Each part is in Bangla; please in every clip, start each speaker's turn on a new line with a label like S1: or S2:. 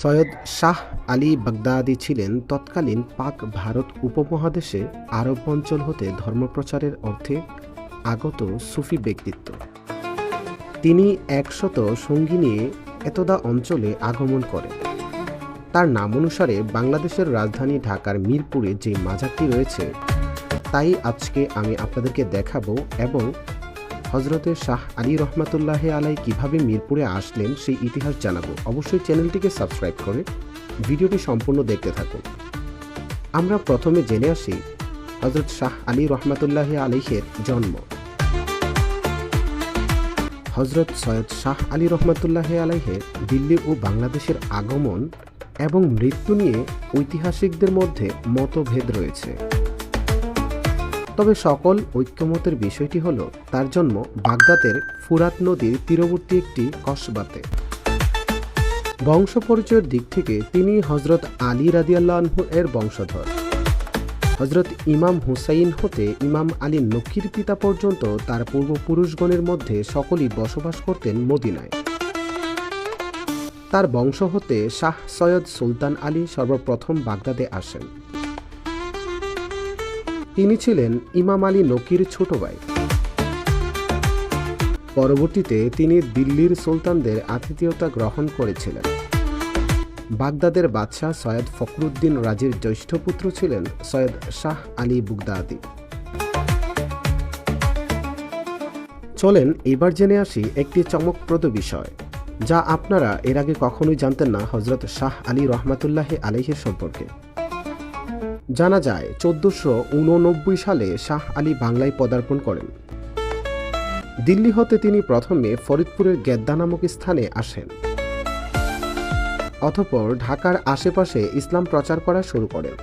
S1: সৈয়দ শাহ আলী বাগদাদি ছিলেন তৎকালীন পাক ভারত উপমহাদেশে আরব অঞ্চল হতে ধর্মপ্রচারের অর্থে আগত সুফি ব্যক্তিত্ব। তিনি একশত সঙ্গী নিয়ে এতদা অঞ্চলে আগমন করেন। তার নাম অনুসারে বাংলাদেশের রাজধানী ঢাকার মিরপুরে যে মাজারটি রয়েছে, তাই আজকে আমি আপনাদেরকে দেখাবো এবং হজরতের শাহ আলী রহমাতুল্লাহ আলাই কীভাবে মিরপুরে আসলেন সেই ইতিহাস জানাব। অবশ্যই চ্যানেলটিকে সাবস্ক্রাইব করে ভিডিওটি সম্পূর্ণ দেখতে থাকুন। আমরা প্রথমে জেনে আসি হজরত শাহ আলী রহমাতুল্লাহ আলাইহের জন্ম। হজরত সৈয়দ শাহ আলী রহমাতুল্লাহ আলাইহের দিল্লি ও বাংলাদেশের আগমন এবং মৃত্যু নিয়ে ঐতিহাসিকদের মধ্যে মতভেদ রয়েছে। তবে সকল ঐক্যমতের বিষয়টি হল তার জন্ম বাগদাদের ফুরাত নদীর তীরবর্তী একটি কসবাতে। বংশ পরিচয়ের দিক থেকে তিনি হজরত আলী রাদিয়াল্লাহু এর বংশধর। হজরত ইমাম হুসাইন হতে ইমাম আলী নকির পিতা পর্যন্ত তার পূর্বপুরুষগণের মধ্যে সকলেই বসবাস করতেন মদিনায়। তার বংশ হতে শাহ সৈয়দ সুলতান আলী সর্বপ্রথম বাগদাদে আসেন। তিনি ছিলেন ইমাম আলী নকির ছোট ভাই। পরবর্তীতে তিনি দিল্লির সুলতানদের আতিথেয়তা গ্রহণ করেছিলেন। বাগদাদের বাদশাহ সৈয়দ ফখরুদ্দিন রাজির জ্যৈষ্ঠ পুত্র ছিলেন সৈয়দ শাহ আলী বুগদাদি। চলেন, এবার জেনে আসি একটি চমকপ্রদ বিষয়, যা আপনারা এর আগে কখনোই জানতেন না হজরত শাহ আলী রহমাতুল্লাহ আলহের সম্পর্কে। জানা যায়, চোদ্দশো সালে শাহ আলী বাংলায় পদার্পণ করেন। দিল্লি হতে তিনি প্রথমে ফরিদপুরের গেদ্দা নামক স্থানে আসেন। অতঃপর ঢাকার আশেপাশে ইসলাম প্রচার করা শুরু করেন।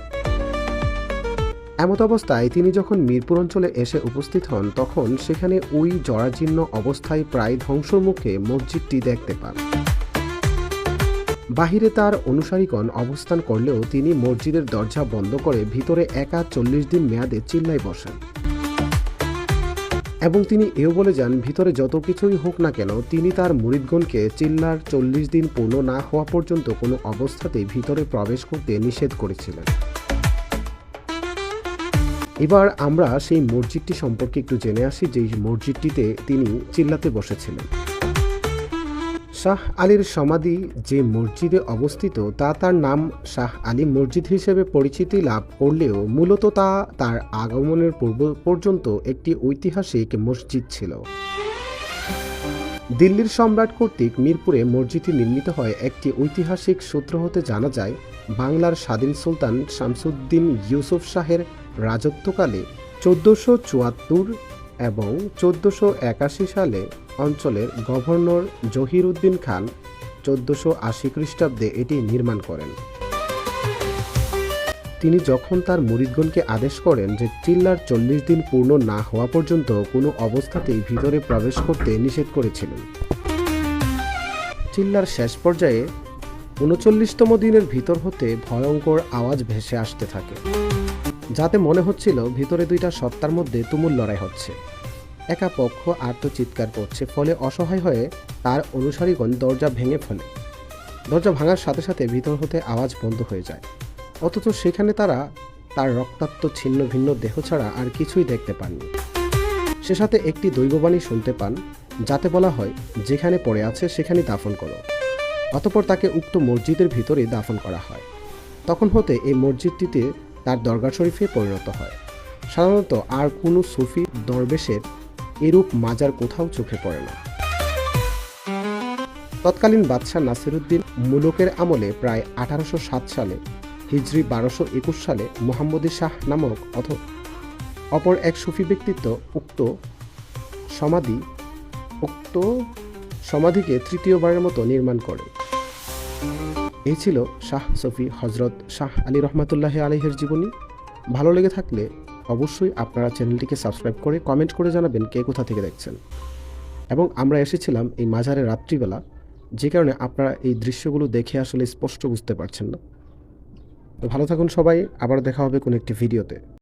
S1: এমত অবস্থায় তিনি যখন মিরপুর অঞ্চলে এসে উপস্থিত হন, তখন সেখানে ওই জরাজীর্ণ অবস্থায় প্রায় ধ্বংসর মুখে মসজিদটি দেখতে পান। বাহিরে তার অনুসারীগণ অবস্থান করলেও তিনি মসজিদের দরজা বন্ধ করে ভিতরে একা চল্লিশ দিন মেয়াদে চিল্লায় বসেন। এবং তিনি এও বলে যান, ভিতরে যত কিছুই হোক না কেন, তিনি তার মুরিদগণকে চিল্লার চল্লিশ দিন পূর্ণ না হওয়া পর্যন্ত কোনো অবস্থাতেই ভিতরে প্রবেশ করতে নিষেধ করেছিলেন। এবার আমরা সেই মসজিদটি সম্পর্কে একটু জেনে আসি যে মসজিদটিতে তিনি চিল্লাতে বসেছিলেন। শাহ আলীর সমাধি যে মসজিদে অবস্থিত, তা তার নাম শাহ আলী মসজিদ হিসেবে পরিচিতি লাভ করলেও মূলত তা তার আগমনের পূর্ব পর্যন্ত একটি ঐতিহাসিক মসজিদ ছিল। দিল্লির সম্রাট কর্তৃক মিরপুরে মসজিদটি নির্মিত হয় একটি ঐতিহাসিক সূত্র হতে জানা যায়, বাংলার স্বাধীন সুলতান শামসুদ্দিন ইউসুফ শাহের রাজত্বকালে চোদ্দোশো চুয়াত্তর এবং চোদ্দোশো একাশি সালে অঞ্চলের গভর্নর জহির উদ্দিন খান চোদ্দোশো আশি খ্রিস্টাব্দে এটি নির্মাণ করেন। তিনি যখন তার মুরিদগণকে আদেশ করেন যে চিল্লার চল্লিশ দিন পূর্ণ না হওয়া পর্যন্ত কোনো অবস্থাতেই ভিতরে প্রবেশ করতে নিষেধ করেছিলেন। চিল্লার শেষ পর্যায়ে উনচল্লিশতম দিনের ভিতর হতে ভয়ঙ্কর আওয়াজ ভেসে আসতে থাকে, যাতে মনে হচ্ছিল ভিতরে দুইটা সত্তার মধ্যে তুমুল লড়াই হচ্ছে। একা পক্ষ আত্মচিৎকার করছে, ফলে অসহায় হয়ে তার অনুসারীগণ দরজা ভেঙে ফেলে। দরজা ভাঙার সাথে সাথে ভিতর হতে আওয়াজ বন্ধ হয়ে যায়। অথচ সেখানে তারা তার রক্তাক্ত ছিন্ন ভিন্ন দেহ ছাড়া আর কিছুই দেখতে পাননি। সে সাথে একটি দৈববাণী শুনতে পান, যাতে বলা হয়, যেখানে পড়ে আছে সেখানে দাফন করো। অতপর তাকে উক্ত মসজিদের ভিতরে দাফন করা হয়। তখন হতে এই মসজিদটিতে তার দরগা শরীফে পরিণত হয়। সাধারণত আর কোনো সুফি, দরবেশের এরূপ মাজার কোথাও চোখে পড়ে না। তৎকালীন বাদশাহ নাসিরুদ্দিন মুলকের আমলে প্রায় আঠারোশো সাত সালে হিজরি বারোশো একুশ সালে মোহাম্মদী শাহ নামক অথ অপর এক সুফি ব্যক্তিত্ব উক্ত সমাধি, উক্ত সমাধিকে তৃতীয়বারের মতো নির্মাণ করে। এই ছিল শাহ সফি হজরত শাহ আলী রহমাতুল্লাহ আলহের জীবনী। ভালো লেগে থাকলে অবশ্যই আপনারা চ্যানেলটিকে সাবস্ক্রাইব করে কমেন্ট করে জানাবেন কে কোথা থেকে দেখছেন। এবং আমরা এসেছিলাম এই মাঝারে রাত্রিবেলা, যে কারণে আপনারা এই দৃশ্যগুলো দেখে আসলে স্পষ্ট বুঝতে পারছেন না। তো ভালো থাকুন সবাই, আবার দেখা হবে কোনো একটি ভিডিওতে।